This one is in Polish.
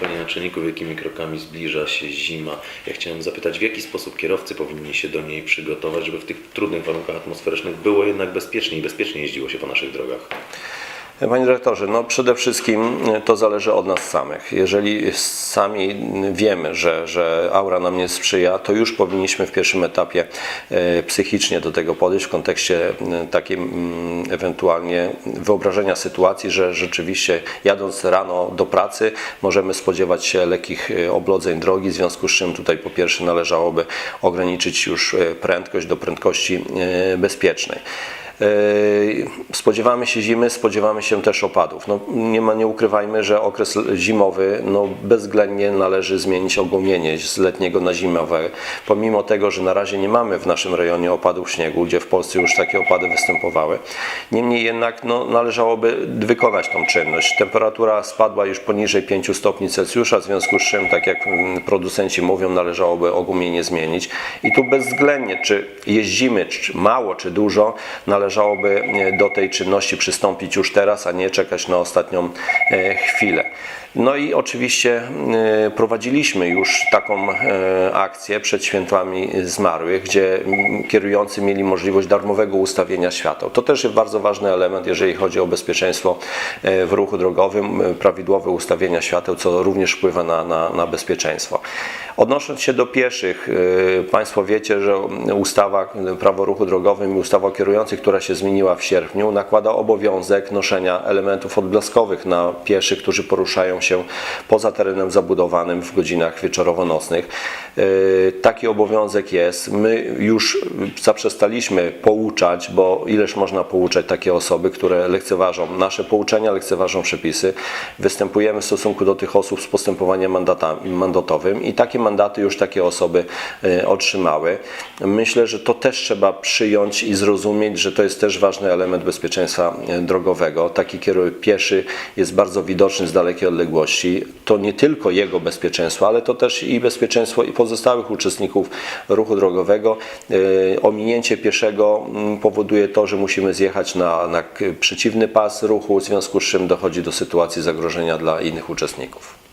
Panie naczelniku, wielkimi krokami zbliża się zima. Ja chciałem zapytać, w jaki sposób kierowcy powinni się do niej przygotować, żeby w tych trudnych warunkach atmosferycznych było jednak bezpiecznie i bezpiecznie jeździło się po naszych drogach? Panie dyrektorze, no przede wszystkim to zależy od nas samych. Jeżeli sami wiemy, że, że aura nam nie sprzyja, to już powinniśmy w pierwszym etapie e, psychicznie do tego podejść w kontekście e, takim mm, ewentualnie wyobrażenia sytuacji, że rzeczywiście jadąc rano do pracy możemy spodziewać się lekkich e, oblodzeń drogi, w związku z czym tutaj po pierwsze należałoby ograniczyć już e, prędkość do prędkości e, bezpiecznej. Yy, Spodziewamy się zimy, spodziewamy się też opadów. No, nie, ma, nie ukrywajmy, że okres zimowy no, bezwzględnie należy zmienić ogólnienie z letniego na zimowe. Pomimo tego, że na razie nie mamy w naszym rejonie opadów śniegu, gdzie w Polsce już takie opady występowały. Niemniej jednak no, należałoby wykonać tą czynność. Temperatura spadła już poniżej 5 stopni Celsjusza, w związku z czym, tak jak mm, producenci mówią, należałoby ogumienie zmienić. I tu bezwzględnie, czy jeździmy czy mało, czy dużo, należałoby e, do tej czynności przystąpić już teraz, a nie czekać na ostatnią e, chwilę. No i oczywiście e, prowadziliśmy już taką akcję przed świętami zmarłych, gdzie kierujący mieli możliwość darmowego ustawienia świateł. To też jest bardzo ważny element, jeżeli chodzi o bezpieczeństwo w ruchu drogowym, prawidłowe ustawienia świateł, co również wpływa na, na, na bezpieczeństwo. Odnosząc się do pieszych, Państwo wiecie, że ustawa Prawo ruchu drogowym i ustawa o kierujących, która się zmieniła w sierpniu, nakłada obowiązek noszenia elementów odblaskowych na pieszych, którzy poruszają się poza terenem zabudowanym w godzinach wieczorowo-nocnych. E, Taki obowiązek jest. My już zaprzestaliśmy pouczać, bo ileż można pouczać takie osoby, które lekceważą nasze pouczenia, lekceważą przepisy. Występujemy w stosunku do tych osób z postępowaniem mandatowym i takie mandaty już takie osoby e, otrzymały. Myślę, że to też trzeba przyjąć i zrozumieć, że to jest też ważny element bezpieczeństwa e, drogowego. Taki kieruj pieszy jest bardzo widoczny z dalekiej odległości. To nie tylko jego bezpieczeństwo, ale to też i bezpieczeństwo i pozostałych uczestników ruchu drogowego. E, Ominięcie pieszego mm, powoduje to, że musimy zjechać na, na przeciwny pas ruchu, w związku z czym dochodzi do sytuacji zagrożenia dla innych uczestników.